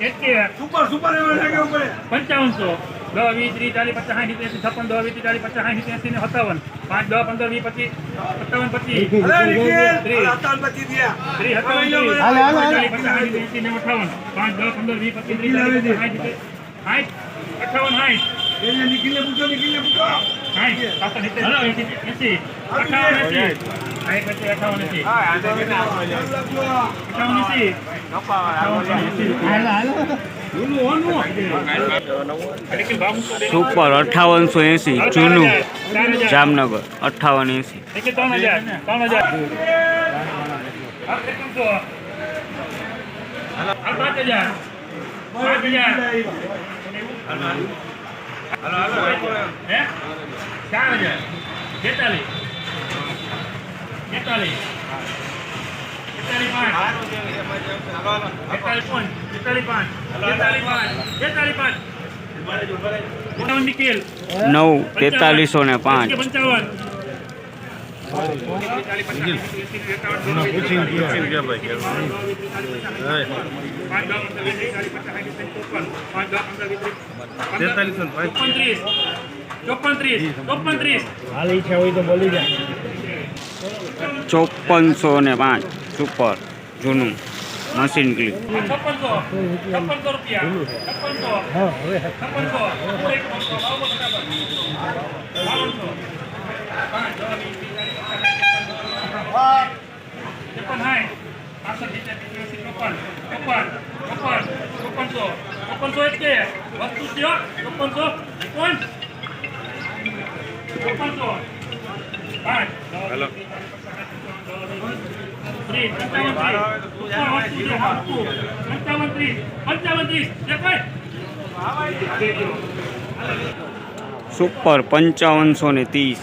એકે. સુપર પંચાવનસો. દસ વીસ ત્રીસ ચાલીસ પચાસ સાઠ એંસી છપ્પન દસ વીસ ચાલીસ પચાસ સાઠ એસી ને સત્તાવન. પાંચ દસ પંદર વીસ પચીસ સત્તાવન પચીસ. અઠાવન. પાંચ દસ પંદર વીસ પચીસ ત્રીસ સાઠ અઠાવન સાઠ સાઠ એંસી. એંસી અઠાવન એંસી. સુપર અઠાવનસો એસી જૂનું ચાર. જામનગર અઠાવન એસી. ત્રણ હજાર. ત્રણ હજાર હા, ત્રેપનસો. હા, પાંચ હજાર પાંચ હજાર હે ચાર હજાર બેતાલીસ બેતાલીસ બેતાલીસ પાંચ બેતાલીસ પાંચ બેતાલીસ પાંચ બેતાલીસ પાંચ બેતાલીસ પાંચ પંચાવન નિખિલ નવ તેતાલીસો ને પાંચ પંચાવન ચોપનસો ને પાંચ સુપર જૂનું મશીન ક્લિપ હેલો ત્રીસ પંચાવન ત્રીસ પંચાવન ત્રીસ સુપર પંચાવનસો ને ત્રીસ.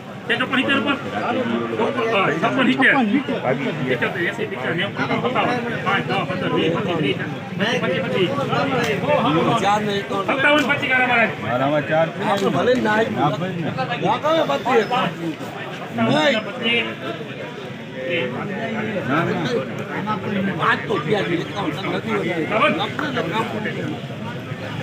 ના ભાઈ એસી ચોપન એસી ચોપન એસી એકાસી નેવું પચાસ પંચાવન દસ વીસ ત્રીસ ચાલીસ પચાસ સાઠ પાંચ છપ્પન છપ્પન છપ્પન છપ્પન જાહેરાત નથી થઈ ગઈ જાહેરાત સત્તાવન પચીસ ગાળા મહારાજ મારામાં ચાર ભલે ના વાકામે બત્તી પાંચ તો થયા છે એકાવન તક નથી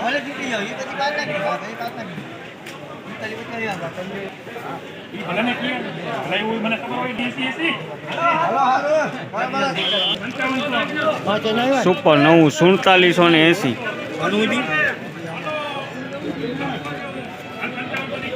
ભલે જીતી એ પછી નાખી પછી નાખી પંચાવનસો. સુપર નવું સુડતાલીસો ને એસી.